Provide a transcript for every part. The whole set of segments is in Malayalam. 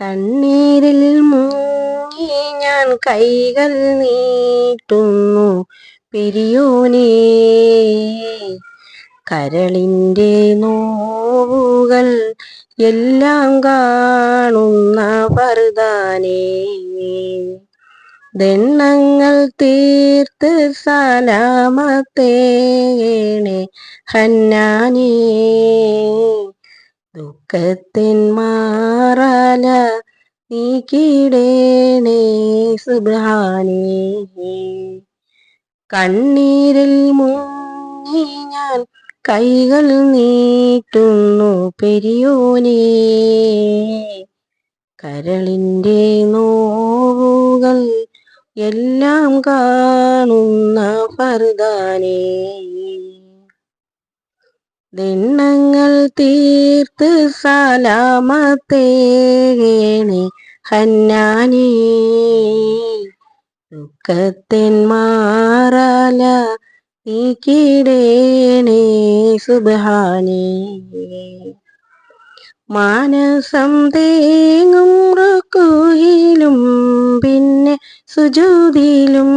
കണ്ണീരിൽ മുങ്ങി ഞാൻ കൈകൾ നീട്ടുന്നു. പെരിയോനേ കരളിന്റെ നോവുകൾ എല്ലാം കാണുന്ന പർദാനേ ദണ്ണങ്ങൾ തീർത്ത് സലാമത്തേണേ ഹന്നാനേ. ദുഃഖത്തിൻ മാറാല നീക്കിടേണേ സുബ്ഹാനേ. കണ്ണീരിൽ മുങ്ങി ഞാൻ കൈകൾ നീട്ടുന്നു പെരിയോനേ. കരളിന്റെ നോവുകൾ എല്ലാം കാണുന്ന ഫർദാനേ. ദിണ്ണങ്ങൾ തീർത്ത് സലാമത്തേണേ ഹന്നാനേ. ദുഃഖത്തിൻ മാറാല കിടേണി സുബാനി മാനസം തേങ്ങും റുക്കുയിലും പിന്നെ സുജൂതിലും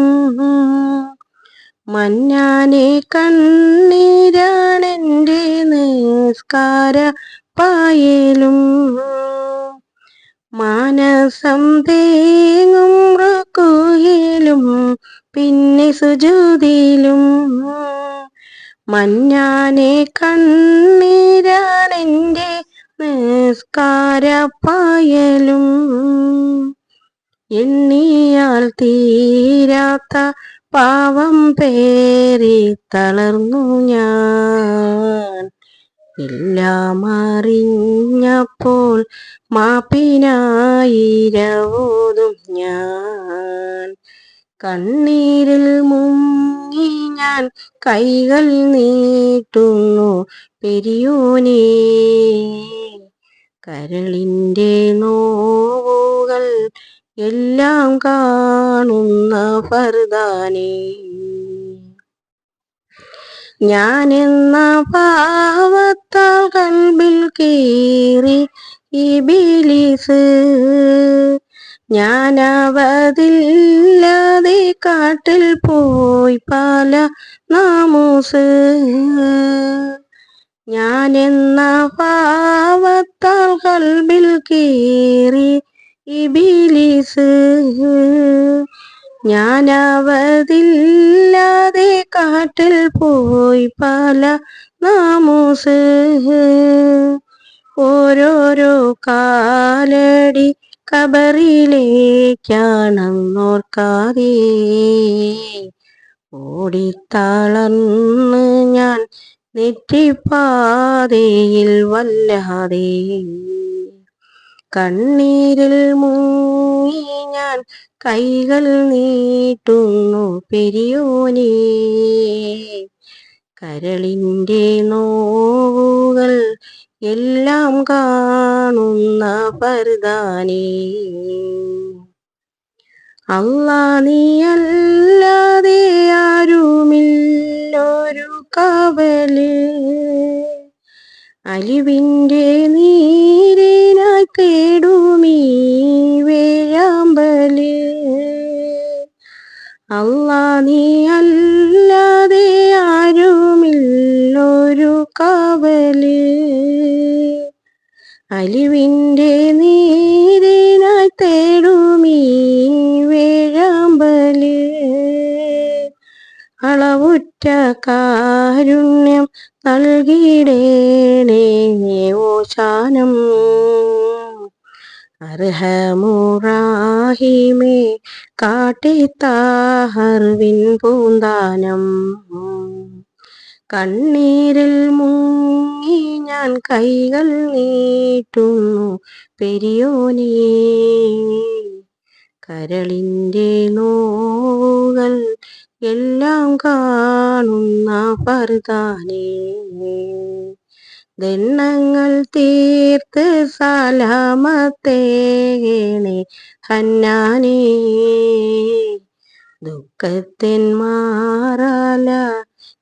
മഞ്ഞാനെ കണ്ണീരാണെന്റെ നിസ്കാര പായലും. മാനസം തേങ്ങും റുക്കുയിലും പിന്നെ സുജൂതിയിലും. മഞ്ഞാനെ കണ്ണീരാണെന്റെ നിസ്കാര പായലും. എണ്ണിയാൽ തീരാത്ത പാവം പേരി തളർന്നു ഞാൻ. ഇല്ലാമറിഞ്ഞപ്പോൾ മാപ്പിനായിരവോതും ഞാൻ. കണ്ണീരിൽ മുങ്ങി ഞാൻ കൈകൾ നീട്ടുന്നു പെരിയോനേ. കരളിന്റെ നോവുകൾ എല്ലാം കാണുന്ന ഫർദാനേ ഞാനെന്ന പാവത്താൽ കൽബിൽ കീറി ഇബിലിസ്. ഞാനവതില്ലാതെ കാട്ടിൽ പോയി പല നാമൂസ്. ഞാനെന്ന പാവത്താൽ കൽബിൽ കീറി ഇബിലിസ് ഞാനവതില്ലാതെ കാട്ടിൽ പോയി പല നാമൂസ് ഓരോരോ കാലടി കബറിലേക്കാണെന്നോർക്കാതെ ഓടിത്തളർന്ന് ഞാൻ നെറ്റിപ്പാതയിൽ വല്ലാതെ കണ്ണീരിൽ മുങ്ങി ഞാൻ കൈകൾ നീട്ടുന്നു പെരിയോനേ. കരളിന്റെ നോവുകൾ എല്ലാം കാണുന്ന പർദാനേ അല്ലാ നീയല്ലാതെ ആരുമില്ലൊരു കവൽ. അലിവിന്റെ നീരിനായി അല്ലാ നീ അല്ലാതെ ആരുമില്ലൊരു കാവൽ. അലിവിന്റെ നീരിനായി തേടുമീ വേഴാമ്പൽ. അളവുറ്റ കാരുണ്യം നൽകിയിടേണേ ഓശാനം. അർഹമുറാഹിമേ കാട്ടിത്താഹർവിൻ പൂന്താനം. കണ്ണീരിൽ മുങ്ങി ഞാൻ കൈകൾ നീട്ടുന്നു പെരിയോനേ കരളിന്റെ നോവുകൾ എല്ലാം കാണുന്ന പർദാനേ. ദണ്ണങ്ങൾ തീർത്ത് സലാമത്തേണേ ഹന്നാനേ. ദുഃഖത്തിൻ മാറാല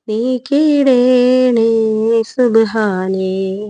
നീ കിടേണേ സുബ്ഹാനേ.